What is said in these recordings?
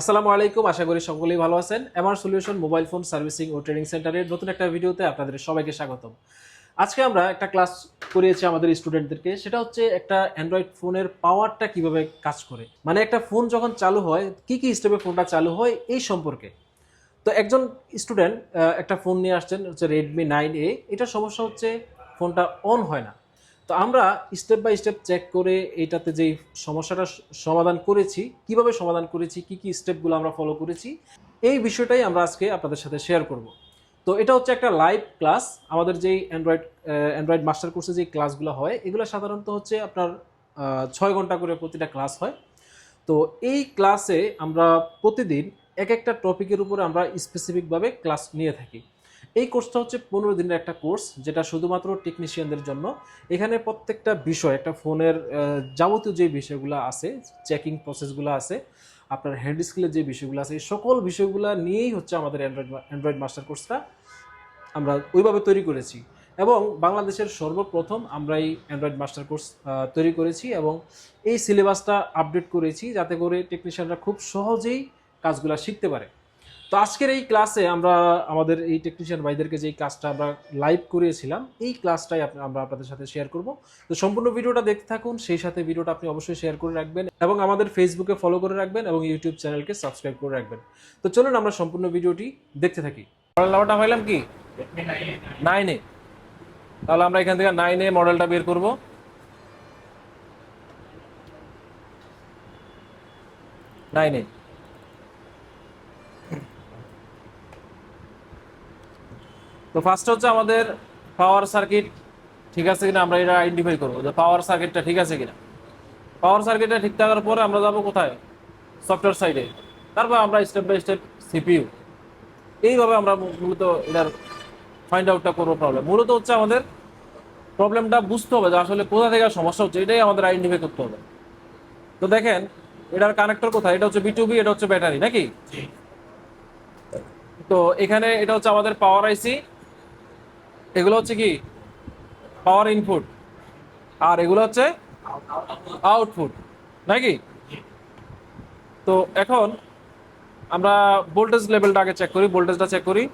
আসসালামু আলাইকুম, আশা করি সকলেই ভালো আছেন। MR solution mobile phone servicing ও ট্রেনিং সেন্টারের নতুন একটা ভিডিওতে আপনাদের সবাইকে স্বাগতম। আজকে আমরা একটা ক্লাস করিয়েছি আমাদের স্টুডেন্টদেরকে, সেটা হচ্ছে একটা অ্যান্ড্রয়েড ফোনের পাওয়ারটা কীভাবে কাজ করে। মানে একটা ফোন যখন চালু হয়, কি কি স্টেপে ফোনটা চালু হয়, এই সম্পর্কে। তো একজন স্টুডেন্ট একটা ফোন নিয়ে আসছেন, হচ্ছে রেডমি নাইন এ এটা সমস্যা হচ্ছে ফোনটা অন হয় না। তো আমরা স্টেপ বাই স্টেপ চেক করে এইটাতে যেই সমস্যাটা সমাধান করেছি, কীভাবে সমাধান করেছি, কি কি স্টেপগুলো আমরা ফলো করেছি, এই বিষয়টাই আমরা আজকে আপনাদের সাথে শেয়ার করব। তো এটা হচ্ছে একটা লাইভ ক্লাস আমাদের যেই অ্যান্ড্রয়েড অ্যান্ড্রয়েড মাস্টার কোর্সে যে ক্লাসগুলো হয়, এগুলো সাধারণত হচ্ছে আপনার ছয় ঘণ্টা করে প্রতিটা ক্লাস হয়। তো এই ক্লাসে আমরা প্রতিদিন এক একটা টপিকের উপরে আমরা স্পেসিফিকভাবে ক্লাস নিয়ে থাকি। এই কোর্সটা হচ্ছে পনেরো দিনের একটা কোর্স, যেটা শুধুমাত্র টেকনিশিয়ানদের জন্য। এখানে প্রত্যেকটা বিষয়, একটা ফোনের যাবতীয় যে বিষয়গুলো আছে চেকিং প্রসেসগুলো আছে, আপনার হ্যান্ড স্কিলের যে বিষয়গুলো আছে, এই সকল বিষয়গুলো নিয়েই হচ্ছে আমাদের অ্যান্ড্রয়েড অ্যান্ড্রয়েড মাস্টার কোর্সটা আমরা ওইভাবে তৈরি করেছি। এবং বাংলাদেশের সর্বপ্রথম আমরা এই অ্যান্ড্রয়েড মাস্টার কোর্স তৈরি করেছি এবং এই সিলেবাসটা আপডেট করেছি, যাতে করে টেকনিশিয়ানরা খুব সহজেই কাজগুলো শিখতে পারে। তো আজকের এই ক্লাসে আমরা আমাদের এই টেকনিশিয়ান ভাইদেরকে যেই ক্লাসটা আমরা লাইভ করিয়েছিলাম, এই ক্লাসটাই আমরা আপনাদের সাথে শেয়ার করব। তো সম্পূর্ণ ভিডিওটা দেখতে থাকুন, সেই সাথে ভিডিওটা আপনি অবশ্যই শেয়ার করে রাখবেন এবং আমাদের ফেসবুকে ফলো করে রাখবেন এবং ইউটিউব চ্যানেলকে সাবস্ক্রাইব করে রাখবেন। তো চলুন আমরা সম্পূর্ণ ভিডিওটি দেখতে থাকি। নাম্বারটা হইলাম কি? নাইনে তাহলে আমরা এখান থেকে নাইনে মডেলটা বের করব। নাইনে তো ফার্স্ট হচ্ছে আমাদের পাওয়ার সার্কিট ঠিক আছে কিনা? আমরা এটা আইডেন্টিফাই করব যে পাওয়ার সার্কিটটা ঠিক আছে কিনা। পাওয়ার সার্কিটটা ঠিক থাকার পরে আমরা যাব কোথায়? সফটওয়্যার সাইডে তারপর আমরা স্টেপ বাই স্টেপ সিপিইউ এইভাবে আমরা মূলত এটার ফাইন্ড আউটটা করব প্রবলেম মূলত হচ্ছে আমাদের প্রবলেমটা বুঝতে হবে যে আসলে কোথা থেকে সমস্যা হচ্ছে এটাই আমাদের আইডেন্টিফাই করতে হবে। তো দেখেন এটার কানেক্টর কোথায়? এটা হচ্ছে বিটুবি এটা হচ্ছে ব্যাটারি নাকি? তো এখানে এটা হচ্ছে আমাদের পাওয়ার আইসি এগুলো হচ্ছে কি? পাওয়ার ইনপুট আর এগুলো হচ্ছে আউটপুট নাকি তো এখন আমরা ভোল্টেজ লেভেলটা আগে চেক করি ভোল্টেজটা চেক করি।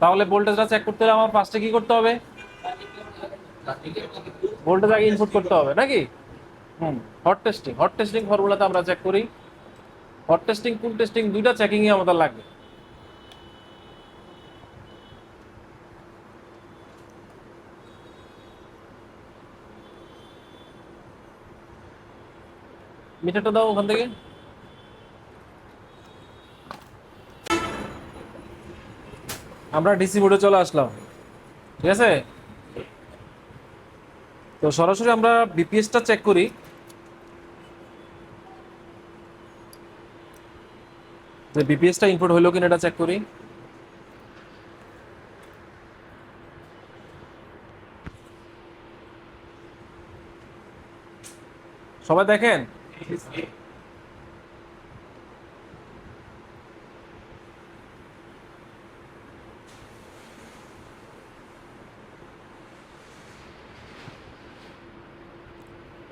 তাহলে ভোল্টেজটা চেক করতে হলে আমার ফার্স্টে কি করতে হবে? ভোল্টেজ আগে ইনপুট করতে হবে নাকি হুম হট টেস্টিং হট টেস্টিং ফর্মুলাতে আমরা চেক করি। হট টেস্টিং কুল টেস্টিং দুইটা চেকিংই আমাদের লাগবে। মিটারটা দাও ওখান থেকে। আমরা ডিসি বোর্ডে চলে আসলাম। ঠিক আছে? তো সরাসরি আমরা বিপিএসটা চেক করি। যে বিপিএসটা ইনপুট হইল কিনা এটা চেক করি। সবাই দেখেন?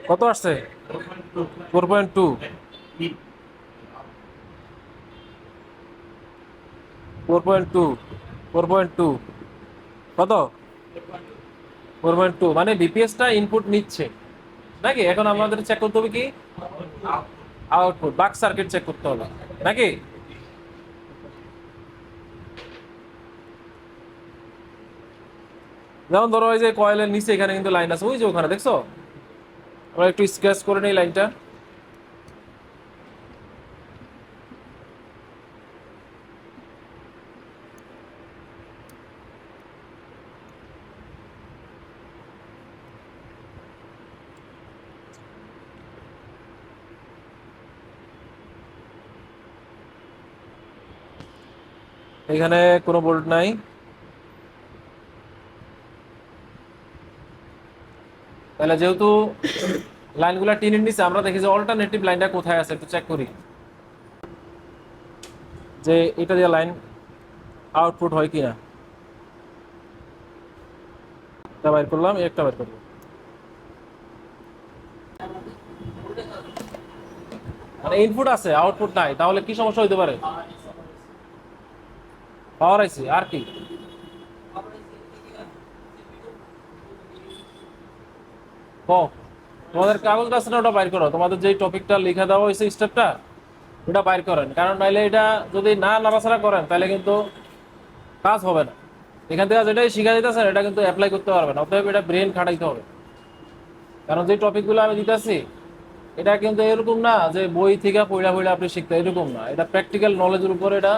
কত আসছে? Four point two four point two four point two কত? ফোর পয়েন্ট টু মানে বিপিএসটা ইনপুট নিচ্ছে। নাকি? এখন আমাদের চেক করতে হবে কি? আউটপুট বাক সার্কিট চেক করতে হবে। নাকি? যেমন ধরো ওই যে কয়েলের নিচে এখানে কিন্তু লাইন আছে, ওই যে ওখানে, দেখছ? আমরা একটু স্ক্র্যাচ করে নেই লাইনটা এখানে কোনো বোল্ট নাই। তাহলে যেহেতু লাইনগুলো টিনের নিচে আমরা দেখি যে অল্টারনেটিভ লাইনটা কোথায় আছে, একটু চেক করি। যে এটা দিয়ে লাইন আউটপুট হয় কিনা। একটা বাইর করলাম একটা বাইর করলাম। মানে ইনপুট আছে আউটপুট নাই, তাহলে কি সমস্যা হইতে পারে? পাওয়ার আইসি আর কি ও, তোমাদের কাগজটা আছে না ওটা বাইর করো? তোমাদের যে টপিকটা লিখে দেওয়া হয়েছে স্টেপটা ওটা বাইর করেন। কারণ নাইলে এটা যদি না নাড়াচাড়া করেন তাহলে কিন্তু কাজ হবে না। এখান থেকে যেটাই শিখা দিতেছেন, এটা কিন্তু অ্যাপ্লাই করতে পারবেন অতএব এটা ব্রেন খাটাইতে হবে। কারণ যে টপিকগুলো আমি দিতেছি, এটা কিন্তু এরকম না যে বই থেকে পড়া পড়া আপনি শিখতে, এরকম না। এটা প্র্যাকটিক্যাল নলেজের উপর এটা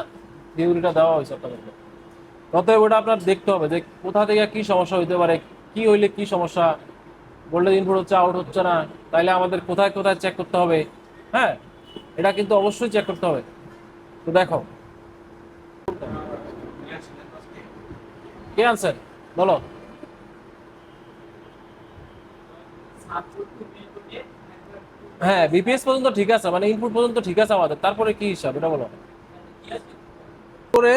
থিওরিটা দেওয়া হয়েছে আপনাদেরকে অতএব ওটা আপনার দেখতে হবে যে কোথা থেকে কি সমস্যা হইতে পারে, কি হইলে কি সমস্যা গোল্ডেন ইনপুট হচ্ছে আউট হচ্ছে না, তাইলে আমাদের কোথায় কোথায় চেক করতে হবে হ্যাঁ? এটা কিন্তু অবশ্যই চেক করতে হবে। তো দেখো। কে আনসার বলো। হ্যাঁ বিপিএস পর্যন্ত ঠিক আছে মানে ইনপুট পর্যন্ত ঠিক আছে আমাদের, তারপরে কি হিসাব, এটা বলো। করে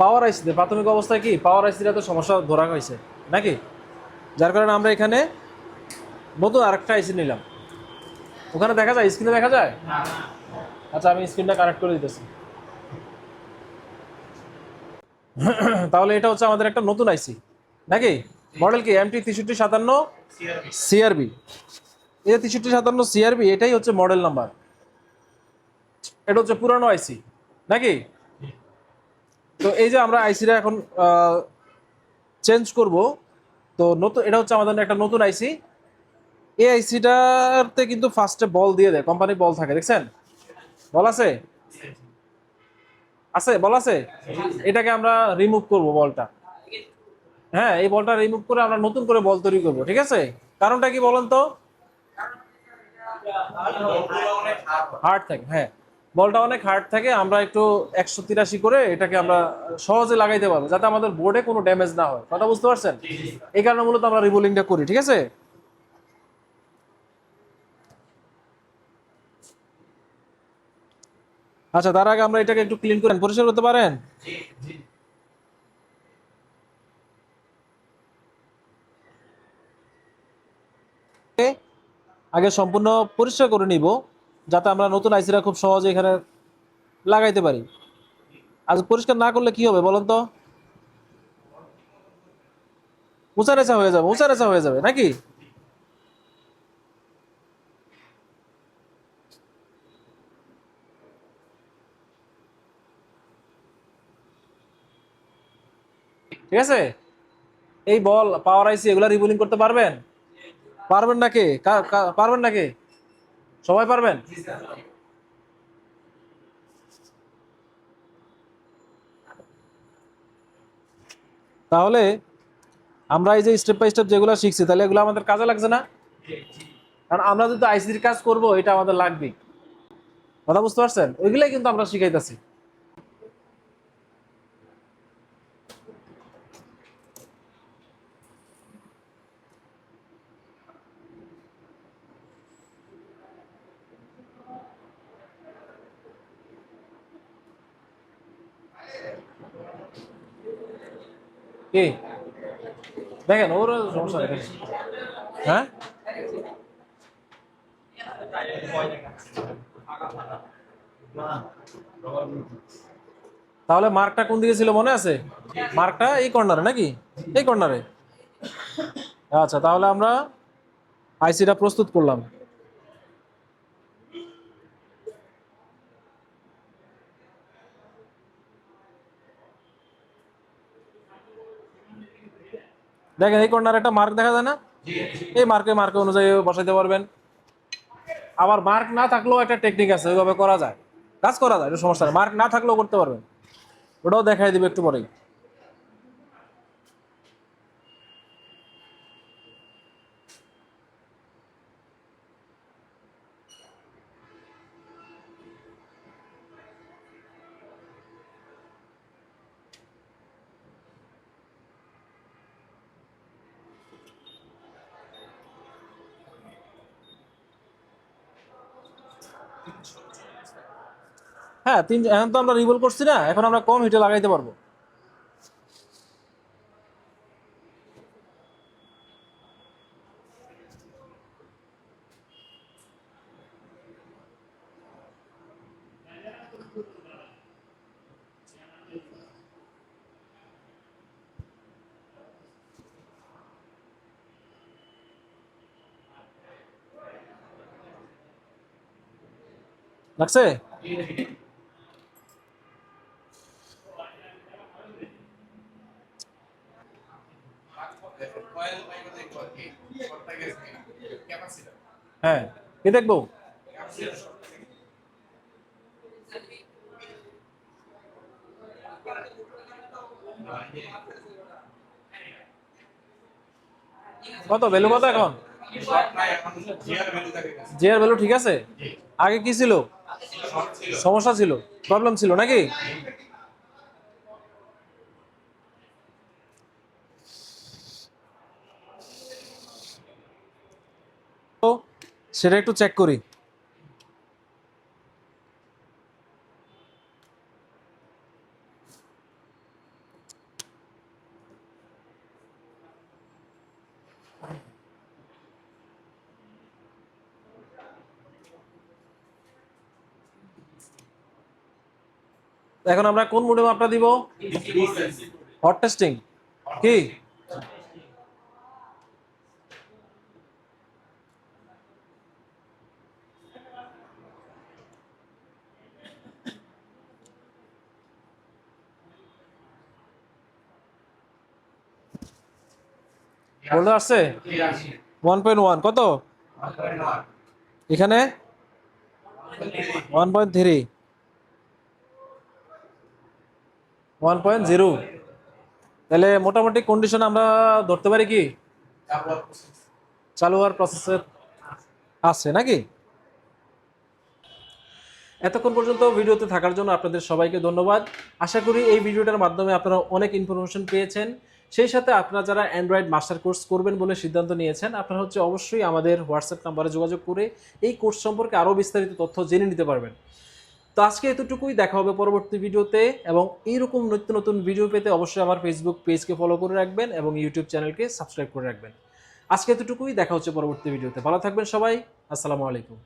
পাওয়ার আইসিতে প্রাথমিক অবস্থায় কি? পাওয়ার আইসিটা তো সমস্যা ধরা হয়েছে নাকি? যার কারণে আমরা এখানে নতুন আরেকটা আইসি নিলাম। ওখানে দেখা যায় স্ক্রিনে দেখা যায়? আচ্ছা আমি স্ক্রিনটা কানেক্ট করে দিতেছি। তাহলে এটা হচ্ছে আমাদের একটা নতুন আইসি নাকি? মডেল কি? এমটি তেষট্টি সাতান্ন সিআরবি এই তেষট্টি সাতান্ন সিআরবি এটাই হচ্ছে মডেল নাম্বার এটা হচ্ছে পুরানো আইসি নাকি? তো এই যে আমরা আইসিটা এখন চেঞ্জ করব, তো নতুন এটা হচ্ছে আমাদের একটা নতুন আইসি এই আইসিটাতে কিন্তু ফার্স্টে বল দিয়ে দেয় কোম্পানির বল থাকে, দেখছেন? বল আছে? আছে বল আছে? এটাকে আমরা রিমুভ করব বলটা হ্যাঁ এই বলটা রিমুভ করে আমরা নতুন করে বল তৈরি করব, ঠিক আছে? কারণটা কি বলেন তো? হার্ড থাকে হ্যাঁ। বলটা অনেক হার্ড থাকে আমরা একটু একশো তিরাশি করে এটাকে আমরা সহজে লাগাইতে পারব যাতে আমাদের বোর্ডে কোনো ড্যামেজ না হয়। কথা বুঝতে পারছেন? এই কারণে মূলত আমরা রিবোলিংটা করি ঠিক আছে? আচ্ছা তার আগে আমরা এটাকে একটু ক্লিন করেন পরিষ্কার করতে পারেন? আগে সম্পূর্ণ পরিষ্কার করে নিব। যাতে আমরা নতুন আইসিরা খুব সহজে এখানে লাগাইতে পারি। আজ পরিষ্কার না করলে কি হবে বলুন তো? উঁচা রেচা হয়ে যাবে, উঁচা রেচা হয়ে যাবে, নাকি? ঠিক আছে? এই বল পাওয়ার আইসি এগুলা রিবোলিং করতে পারবেন? পারবেন নাকি? পারবেন নাকি? সবাই পারবেন? তাহলে আমরা এই যে স্টেপ বাই স্টেপ যেগুলো শিখছি, তাহলে এগুলো আমাদের কাজে লাগছে না? কারণ আমরা যদি আইসির কাজ করব, এটা আমাদের লাগবে কথা বুঝতে পারছেন? ওইগুলাই কিন্তু আমরা শিখাইতেছি। হ্যাঁ? তাহলে মার্কটা কোন দিকে ছিল মনে আছে? মার্কটা এই কর্নারে নাকি? এই কর্নারে আচ্ছা তাহলে আমরা আইসিটা প্রস্তুত করলাম। দেখেন এই কর্নার একটা মার্ক দেখা যায় না? এই মার্কে মার্কে অনুযায়ী বসাইতে পারবেন। আবার মার্ক না থাকলেও একটা টেকনিক আছে ওইভাবে করা যায়। কাজ করা যায় এটা সমস্যা নেই মার্ক না থাকলেও করতে পারবেন। ওটাও দেখাই দিবে একটু পরেই। হ্যাঁ তিন এখন তো আমরা রিভল করছি না, এখন আমরা কম হিটে লাগাইতে পারব। লাগছে? হ্যাঁ কি দেখব? কত? ভ্যালু কত এখন? জিয়ার ভ্যালু ঠিক আছে? আগে কি ছিল? সমস্যা ছিল? প্রবলেম ছিল নাকি তো সেটা একটু চেক করি। এখন আমরা কোন মোডে মাপটা দিব? হট টেস্টিং কি? বলতে আসছে? ওয়ান পয়েন্ট ওয়ান কত? এখানে? One point three one point zero তাহলে মোটামুটি কন্ডিশন আমরা ধরতে পারি কি? চালু হওয়ার প্রসেসে আছে, নাকি? এতক্ষণ পর্যন্ত ভিডিওতে থাকার জন্য আপনাদের সবাইকে ধন্যবাদ। আশা করি এই ভিডিওটার মাধ্যমে আপনারা অনেক ইনফরমেশন পেয়েছেন। সেই সাথে আপনারা যারা অ্যান্ড্রয়েড মাস্টার কোর্স করবেন বলে সিদ্ধান্ত নিয়েছেন, আপনারা হচ্ছে অবশ্যই আমাদের হোয়াটসঅ্যাপ নাম্বারে যোগাযোগ করে এই কোর্স সম্পর্কে আরও বিস্তারিত তথ্য জেনে নিতে পারবেন। তো আজকে এতটুকুই, দেখা হবে পরবর্তী ভিডিওতে এবং এইরকম নিত্য নতুন ভিডিও পেতে অবশ্যই আমার ফেসবুক পেজকে ফলো করে রাখবেন এবং ইউটিউব চ্যানেলকে সাবস্ক্রাইব করে রাখবেন। আজকে এতটুকুই, দেখা হচ্ছে পরবর্তী ভিডিওতে। ভালো থাকবেন সবাই, আসসালামু আলাইকুম।